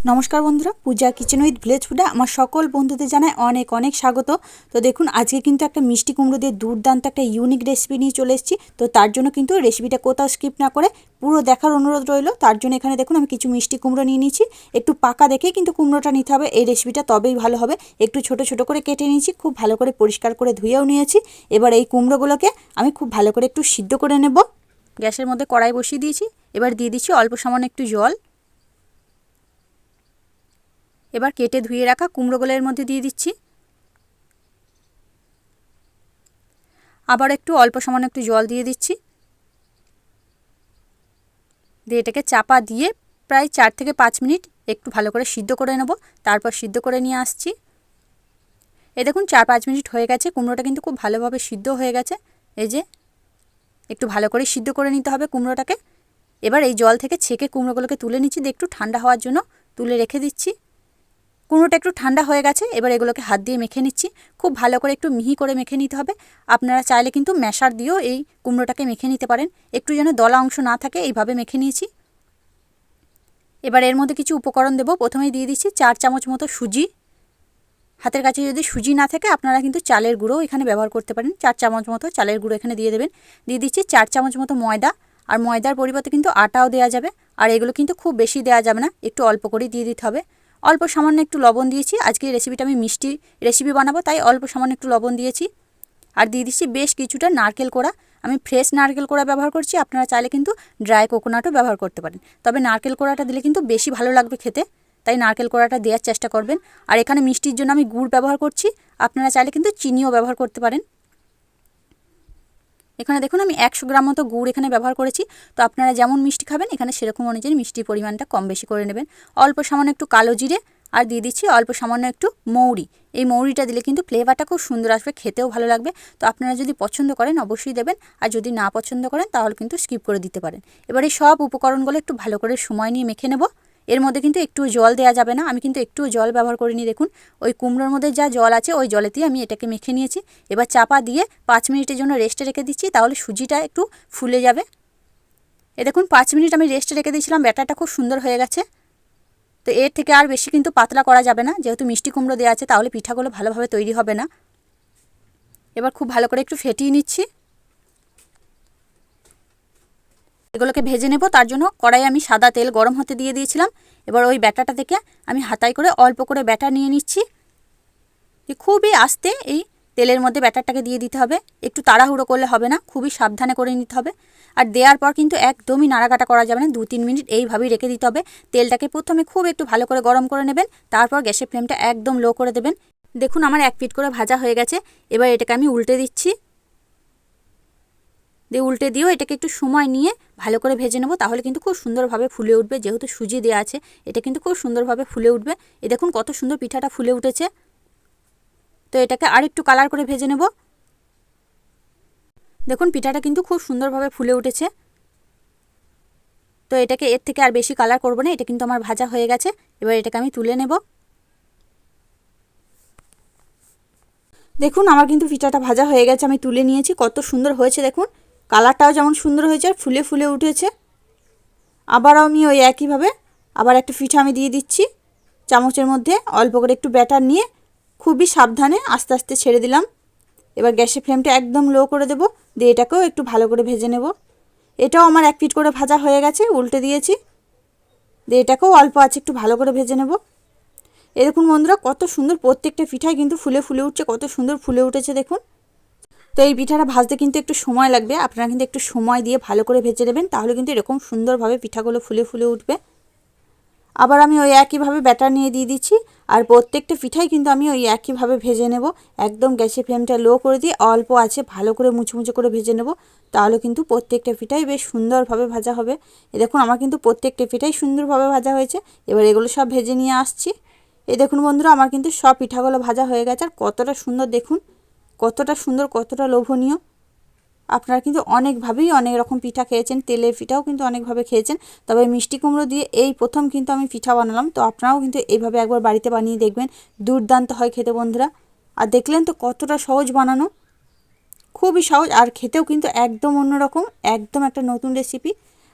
নমস্কার বন্ধুরা, Puja kitchen with village ফুডে আমার সকল বন্ধুদের জানায় অনেক অনেক স্বাগত। তো দেখুন, আজকে কিন্তু একটা মিষ্টি কুমড়ো দিয়ে দুর্দান্ত একটা ইউনিক রেসিপি নিয়ে চলে এসেছি। তো তার জন্য কিন্তু রেসিপিটা কোথাও স্কিপ না করে পুরো দেখার অনুরোধ রইল। তার জন্য এখানে দেখুন, আমি কিছু মিষ্টি কুমড়ো নিয়ে নিয়েছি। একটু পাকা দেখে কিন্তু কুমড়োটা নিতে হবে। এই রেসিপিটা তবেই ভালো হবে। একটু ছোট ছোট করে কেটে নিয়েছি, খুব ভালো করে পরিষ্কার করে ধুয়েও নিয়েছি। এবার এই কুমড়োগুলোকে আমি খুব ভালো করে একটু সিদ্ধ করে নেব। গ্যাসের মধ্যে কড়াই বসিয়ে দিয়েছি। এবার দিয়ে দিচ্ছি অল্প সামান্য একটু জল। এবার কেটে ধুয়ে রাখা কুমড়োগুলোর মধ্যে দিয়ে দিচ্ছি। আবার একটু অল্প সামান্য একটু জল দিয়ে দিচ্ছি। দিয়ে এটাকে চাপা দিয়ে প্রায় চার থেকে পাঁচ মিনিট একটু ভালো করে সিদ্ধ করে নেব। তারপর সিদ্ধ করে নিয়ে আসছি। এ দেখুন, চার পাঁচ মিনিট হয়ে গেছে। কুমড়োটা কিন্তু খুব ভালোভাবে সিদ্ধ হয়ে গেছে। এই যে, একটু ভালো করে সিদ্ধ করে নিতে হবে কুমড়োটাকে। এবার এই জল থেকে ছেঁকে কুমড়োগুলোকে তুলে নিচ্ছি। দিয়ে একটু ঠান্ডা হওয়ার জন্য তুলে রেখে দিচ্ছি। কুমড়োটা একটু ঠান্ডা হয়ে গেছে, এবার এগুলোকে হাত দিয়ে মেখে নিচ্ছি। খুব ভালো করে একটু মিহি করে মেখে নিতে হবে। আপনারা চাইলে কিন্তু ম্যাশার দিয়েও এই কুমড়োটাকে মেখে নিতে পারেন। একটু যেন দলা অংশ না থাকে, এইভাবে মেখে নিয়েছি। এবার এর মধ্যে কিছু উপকরণ দেবো। প্রথমেই দিয়ে দিচ্ছি চার চামচ মতো সুজি। হাতের কাছে যদি সুজি না থাকে, আপনারা কিন্তু চালের গুঁড়ো এখানে ব্যবহার করতে পারেন। চার চামচ মতো চালের গুঁড়ো এখানে দিয়ে দেবেন। দিয়ে দিচ্ছি চার চামচ মতো ময়দা। আর ময়দার পরিবর্তে কিন্তু আটাও দেওয়া যাবে। আর এগুলো কিন্তু খুব বেশি দেওয়া যাবে না, একটু অল্প করেই দিয়ে দিতে হবে। অল্প সামান্য একটু লবণ দিয়েছি। আজকে রেসিপিটা আমি মিষ্টি রেসিপি বানাবো, তাই অল্প সামান্য একটু লবণ দিয়েছি। আর দিয়ে দিচ্ছি বেশ কিছুটা নারকেল কোড়া। আমি ফ্রেশ নারকেল কোড়া ব্যবহার করছি, আপনারা চাইলে কিন্তু ড্রাই কোকোনাটও ব্যবহার করতে পারেন। তবে নারকেল কোড়াটা দিলে কিন্তু বেশি ভালো লাগবে খেতে, তাই নারকেল কোড়াটা দেওয়ার চেষ্টা করবেন। আর এখানে মিষ্টির জন্য আমি গুড় ব্যবহার করছি, আপনারা চাইলে কিন্তু চিনিও ব্যবহার করতে পারেন। এখানে দেখুন আমি একশো গ্রাম মতো গুড় এখানে ব্যবহার করেছি। তো আপনারা যেমন মিষ্টি খাবেন, এখানে সেরকম অনুযায়ী মিষ্টির পরিমাণটা কম বেশি করে নেবেন। অল্প সামান্য একটু কালো জিরে আর দিয়ে দিচ্ছি অল্প সামান্য একটু মৌরি। এই মৌরিটা দিলে কিন্তু ফ্লেভারটা খুব সুন্দর আসবে, খেতেও ভালো লাগবে। তো আপনারা যদি পছন্দ করেন অবশ্যই দেবেন, আর যদি না পছন্দ করেন তাহলে কিন্তু স্কিপ করে দিতে পারেন। এবারে সব উপকরণগুলো একটু ভালো করে সময় নিয়ে মেখে নেব। এর মধ্যে কিন্তু একটু জল দেওয়া যাবে না। আমি কিন্তু একটু জল ব্যবহার করিনি, দেখুন। ওই কুমড়োর মধ্যে যা জল আছে, ওই জলেতেই আমি এটাকে মেখে নিয়েছি। এবার চাপা দিয়ে পাঁচ মিনিটের জন্য রেস্টে রেখে দিচ্ছি, তাহলে সুজিটা একটু ফুলে যাবে। এ দেখুন, পাঁচ মিনিট আমি রেস্টে রেখে দিয়েছিলাম, ব্যাটারটা খুব সুন্দর হয়ে গেছে। তো এর থেকে আর বেশি কিন্তু পাতলা করা যাবে না, যেহেতু মিষ্টি কুমড়ো দেওয়া আছে, তাহলে পিঠাগুলো ভালোভাবে তৈরি হবে না। এবার খুব ভালো করে একটু ফেটিয়ে নিচ্ছি। এগুলোকে ভেজে নেব। তার জন্য কড়াই আমি সাদা তেল গরম হতে দিয়ে দিয়েছিলাম। এবার ওই ব্যাটাটা থেকে আমি হাতায় করে অল্প করে ব্যাটা নিয়ে নিচ্ছি। খুবই আস্তে এই তেলের মধ্যে ব্যাটারটাকে দিয়ে দিতে হবে। একটু তাড়াহুড়ো করলে হবে না, খুবই সাবধানে করে নিতে হবে। আর দেওয়ার পর কিন্তু একদমই নাড়াকাটা করা যাবে না, দু তিন মিনিট এইভাবেই রেখে দিতে হবে। তেলটাকে প্রথমে খুব একটু ভালো করে গরম করে নেবেন, তারপর গ্যাসের ফ্লেমটা একদম লো করে দেবেন। দেখুন আমার এক পিট করে ভাজা হয়ে গেছে। এবার এটাকে আমি উল্টে দিচ্ছি। দিয়ে উল্টে দিয়েও এটাকে একটু সময় নিয়ে ভালো করে ভেজে নেব, তাহলে কিন্তু খুব সুন্দরভাবে ফুলে উঠবে। যেহেতু সুজি দেওয়া আছে, এটা কিন্তু খুব সুন্দরভাবে ফুলে উঠবে। এ দেখুন কত সুন্দর পিঠাটা ফুলে উঠেছে। তো এটাকে আর একটু কালার করে ভেজে নেব। দেখুন পিঠাটা কিন্তু খুব সুন্দরভাবে ফুলে উঠেছে। তো এটাকে এর থেকে আর বেশি কালার করব না, এটা কিন্তু আমার ভাজা হয়ে গেছে। এবার এটাকে আমি তুলে নেব। দেখুন আমার কিন্তু পিঠাটা ভাজা হয়ে গেছে, আমি তুলে নিয়েছি। কত সুন্দর হয়েছে দেখুন। কালারটাও যেমন সুন্দর হয়েছে আর ফুলে ফুলে উঠেছে। আবার আমি ওই একইভাবে আবার একটা পিঠা আমি দিয়ে দিচ্ছি চামচের মধ্যে, অল্প করে একটু ব্যাটার নিয়ে খুবই সাবধানে আস্তে আস্তে ছেড়ে দিলাম। এবার গ্যাসের ফ্লেমটা একদম লো করে দেবো, দিয়ে এটাকেও একটু ভালো করে ভেজে নেব। এটাও আমার এক পিট করে ভাজা হয়ে গেছে, উল্টে দিয়েছি। দিয়ে এটাকেও অল্প আছে, একটু ভালো করে ভেজে নেব। এরকম বন্ধুরা, কত সুন্দর প্রত্যেকটা পিঠাই কিন্তু ফুলে ফুলে উঠছে, কত সুন্দর ফুলে উঠেছে দেখুন। তো এই পিঠাটা ভাজতে কিন্তু একটু সময় লাগবে। আপনারা কিন্তু একটু সময় দিয়ে ভালো করে ভেজে নেবেন, তাহলে কিন্তু এরকম সুন্দরভাবে পিঠাগুলো ফুলে ফুলে উঠবে। আবার আমি ওই একইভাবে ব্যাটার নিয়ে দিয়ে দিচ্ছি, আর প্রত্যেকটা পিঠাই কিন্তু আমি ওই একইভাবে ভেজে নেব। একদম গ্যাসের ফ্লেমটা লো করে দিয়ে অল্প আছে, ভালো করে মুচমুচে করে ভেজে নেব, তাহলে কিন্তু প্রত্যেকটা পিঠাই বেশ সুন্দরভাবে ভাজা হবে। এ দেখুন, আমার কিন্তু প্রত্যেকটা পিঠাই সুন্দরভাবে ভাজা হয়েছে। এবার এগুলো সব ভেজে নিয়ে আসছি। এ দেখুন বন্ধুরা, আমার কিন্তু সব পিঠাগুলো ভাজা হয়ে গেছে, আর কতটা সুন্দর দেখুন। কতটা সুন্দর, কতটা লোভনীয়। আপনারা কিন্তু অনেকভাবেই অনেক রকম পিঠা খেয়েছেন, তেলের পিঠাও কিন্তু অনেকভাবে খেয়েছেন। তবে মিষ্টি কুমড়ো দিয়ে এই প্রথম কিন্তু আমি পিঠা বানালাম। তো আপনারাও কিন্তু এইভাবে একবার বাড়িতে বানিয়ে দেখবেন। দুর্দান্ত হয় খেতে বন্ধুরা। আর দেখলেন তো কতটা সহজ বানানো। খুবই সহজ, আর খেতেও কিন্তু একদম অন্যরকম, একদম একটা নতুন রেসিপি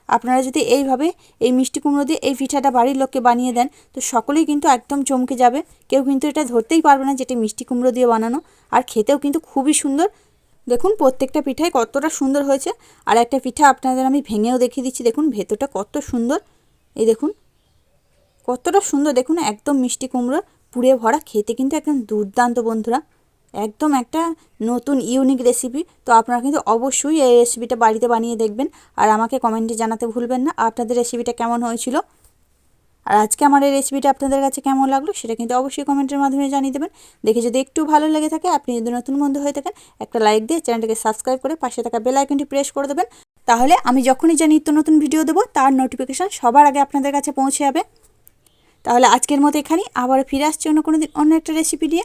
আপনারা যদি এইভাবে এই মিষ্টি কুমড়ো দিয়ে এই পিঠাটা বাড়ির লোককে বানিয়ে দেন, তো সকলেই কিন্তু একদম চমকে যাবে। কেউ কিন্তু এটা ধরতেই পারবে না যেটা মিষ্টি কুমড়ো দিয়ে বানানো। আর খেতেও কিন্তু খুবই সুন্দর। দেখুন, প্রত্যেকটা পিঠাই কতটা সুন্দর হয়েছে। আর একটা পিঠা আপনাদের আমি ভেঙেও দেখিয়ে দিচ্ছি। দেখুন, ভেতরটা কত সুন্দর। এই দেখুন, কতটা সুন্দর। দেখুন, একদম মিষ্টি কুমড়ো, পুড়ে ভরা। খেতে কিন্তু একদম দুর্দান্ত বন্ধুরা। একদম একটা নতুন ইউনিক রেসিপি তো আপনারা কিন্তু অবশ্যই এই রেসিপিটা বাড়িতে বানিয়ে দেখবেন। আর আমাকে কমেন্টে জানাতে ভুলবেন না, আপনাদের রেসিপিটা কেমন হয়েছিল। আর আজকে আমার এই রেসিপিটা আপনাদের কাছে কেমন লাগল, সেটা কিন্তু অবশ্যই কমেন্টের মাধ্যমে জানিয়ে দেবেন। দেখে যদি একটু ভালো লেগে থাকে, আপনি যদি নতুন বন্ধু হয়ে থাকেন, একটা লাইক দিয়ে চ্যানেলটাকে সাবস্ক্রাইব করে পাশে থাকা বেল আইকনটি প্রেস করে দেবেন। তাহলে আমি যখনই যা নিত্য নতুন ভিডিও দেবো, তার নোটিফিকেশান সবার আগে আপনাদের কাছে পৌঁছে যাবে। তাহলে আজকের মতো এখানেই, আবার ফিরে আসছে অন্য কোনো দিন, অন্য একটা রেসিপি নিয়ে।